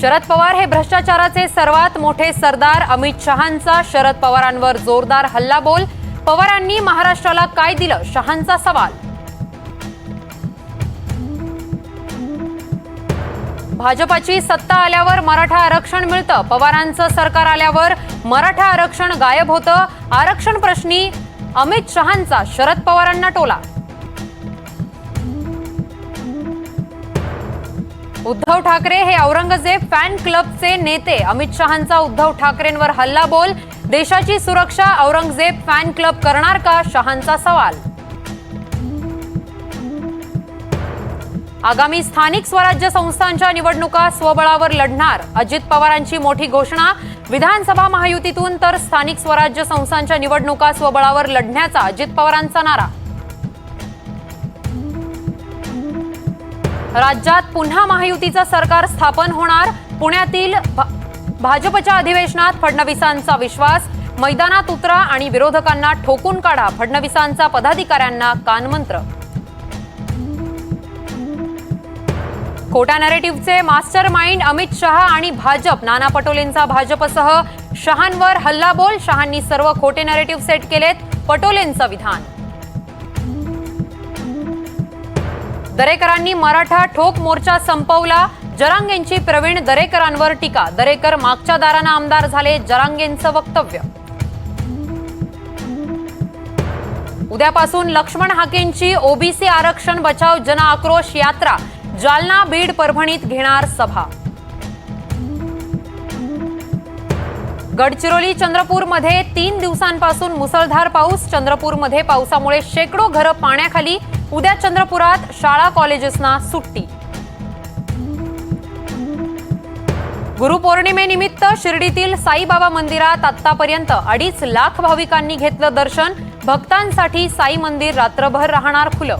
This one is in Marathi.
शरद पवार हे भ्रष्टाचाराचे सर्वात मोठे सरदार. अमित शहांचा शरद पवारांवर जोरदार हल्लाबोल पवारांनी महाराष्ट्राला काय दिलं? शहांचा सवाल. भाजपाची सत्ता आल्यावर मराठा आरक्षण मिळतं. पवारांचं सरकार आल्यावर मराठा आरक्षण गायब होतं. आरक्षण प्रश्नी अमित शहांचा शरद पवारांना टोला. उद्धव ठाकरे हे औरंगजेब फॅन क्लबचे नेते. अमित शहांचा उद्धव ठाकरेंवर हल्ला बोल. देशाची सुरक्षा औरंगजेब फॅन क्लब करणार का? शहांचा सवाल. आगामी स्थानिक स्वराज्य संस्थांच्या निवडणुका स्वबळावर लढणार. अजित पवारांची मोठी घोषणा. विधानसभा महायुतीतून तर स्थानिक स्वराज्य संस्थांच्या निवडणुका स्वबळावर लढण्याचा अजित पवारांचा नारा. राज्यात पुन्हा महायुतीचं सरकार स्थापन होणार. पुण्यातील भा- भाजपच्या अधिवेशनात फडणवीसांचा विश्वास मैदानात उतरा आणि विरोधकांना ठोकून काढा फडणवीसांचा पदाधिकाऱ्यांना कानमंत्र. खोट्या नॅरेटिव्हचे मास्टर माइंड अमित शहा आणि भाजप नाना पटोलेंचा भाजपसह शहांवर हल्लाबोल शहांनी सर्व खोटे नॅरेटिव्ह सेट केलेत पटोलेंचं विधान. दरेकरांनी मराठा ठोक मोर्चा संपवला. जरांगेंची प्रवीण दरेकरांवर टीका. दरेकर मागच्या दारानं आमदार झाले जरांगेंचं वक्तव्य. उद्यापासून लक्ष्मण हाकेंची ओबीसी आरक्षण बचाव जन आक्रोश यात्रा. जालना बीड परभणीत घेणार सभा. गडचिरोली चंद्रपूरमध्ये तीन दिवसांपासून मुसळधार पाऊस. चंद्रपूरमध्ये पावसामुळे शेकडो घरं पाण्याखाली. उद्या चंद्रपुरात शाळा कॉलेजेसना सुट्टी. गुरुपौर्णिमेनिमित्त शिर्डीतील साईबाबा मंदिरात आतापर्यंत अडीच लाख भाविकांनी घेतलं दर्शन. भक्तांसाठी साई मंदिर रात्रभर राहणार खुलं.